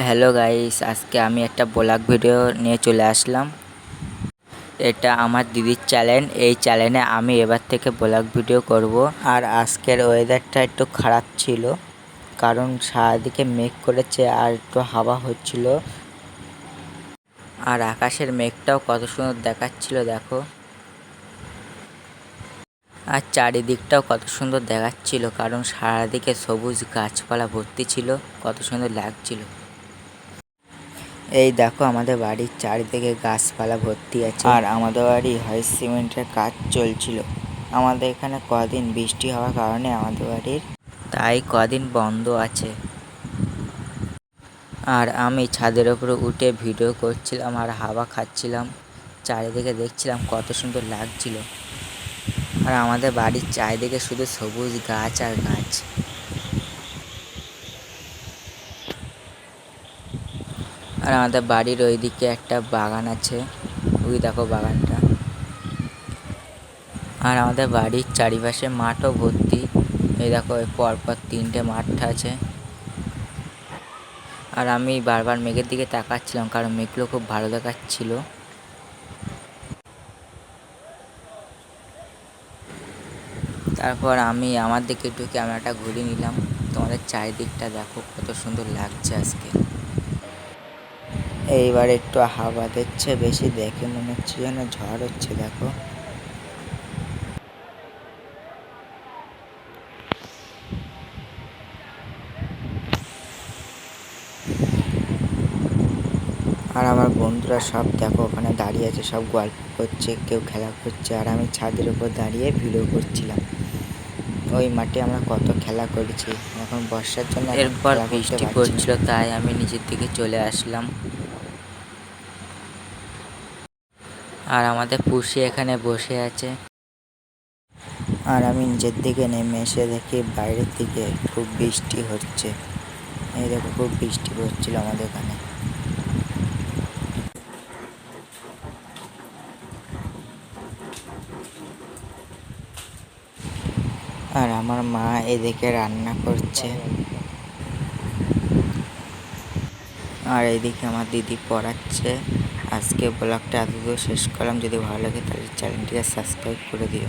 Hello guys আজকে আমি একটা ব্লগ ভিডিও নিয়ে চলে আসলাম। এটা আমার দিদির চ্যানেল এই চ্যানেলে আমি এবার থেকে ব্লগ ভিডিও করব। আর আজকের ওয়েদারটা একটু খারাপ ছিল, কারণ সারাদিকে মেঘ করেছে আর একটু হাওয়া হচ্ছিল। আর আকাশের মেঘটাও কত সুন্দর দেখাচ্ছিল, দেখো। আর চারিদিকটাও কত সুন্দর দেখাচ্ছিল, কারণ সারাদিকে সবুজ গাছপালা ভর্তি ছিল, কত সুন্দর লাগছিল। এই দেখো আমাদের বাড়ির চারিদিকে গাছপালা ভর্তি আছে। আর আমাদের বাড়ি হয় সিমেন্টের কাজ চলছিল। আমাদের এখানে কদিন বৃষ্টি হওয়ার কারণে আমাদের বাড়ির তাই কদিন বন্ধ আছে। আর আমি ছাদের ওপরে উঠে ভিডিও করছিলাম আর হাওয়া খাচ্ছিলাম। চারিদিকে দেখছিলাম কত সুন্দর লাগছিল। আর আমাদের বাড়ির চারিদিকে শুধু সবুজ গাছ আর গাছ। আর আমাদের বাড়ির ওইদিকে একটা বাগান আছে। ওই দেখো বাগানটা। আর আমাদের বাড়ির চারিপাশে মাঠও ভর্তি। এই দেখো পরপর তিনটে মাঠ আছে। আর আমি বারবার মেঘের দিকে তাকাচ্ছিলাম, কারণ মেঘগুলো খুব ভালো দেখাচ্ছিল। তারপর আমি আমার দিকে একটু ক্যামেরাটা ঘুরিয়ে নিলাম। তোমাদের চারিদিকটা দেখো, কত সুন্দর লাগছে আজকে। এইবার একটু হাওয়া দিচ্ছে বেশি দেখে মনে হচ্ছে যেন ঝড় হচ্ছে দেখো। আর আমার বন্ধুরা সব দেখো ওখানে দাঁড়িয়ে আছে সব গল্প করছে কেউ খেলা করছে আর আমি ছাদের উপর দাঁড়িয়ে ভিডিও করছিলাম। ওই মাঠে আমরা কত খেলা করেছি এখন বর্ষার জন্য এরপর বৃষ্টি পড়ছিল তাই আমি নিচের দিকে চলে আসলাম। আর আমাদের পুষি এখানে বসে আছে। আর আমি নিজের দিকে নেমে এসে দেখি বাইরের দিকে খুব বৃষ্টি হচ্ছে। এই দেখো, খুব বৃষ্টি পড়ছিল আমাদের এখানে। আর আমার মা এদিকে রান্না করছে। আর এইদিকে আমার দিদি পড়াচ্ছে। আজকে ব্লগটা এতদূর শেষ করলাম। যদি ভালো লাগে তাহলে চ্যানেলটিকে সাবস্ক্রাইব করে দিও।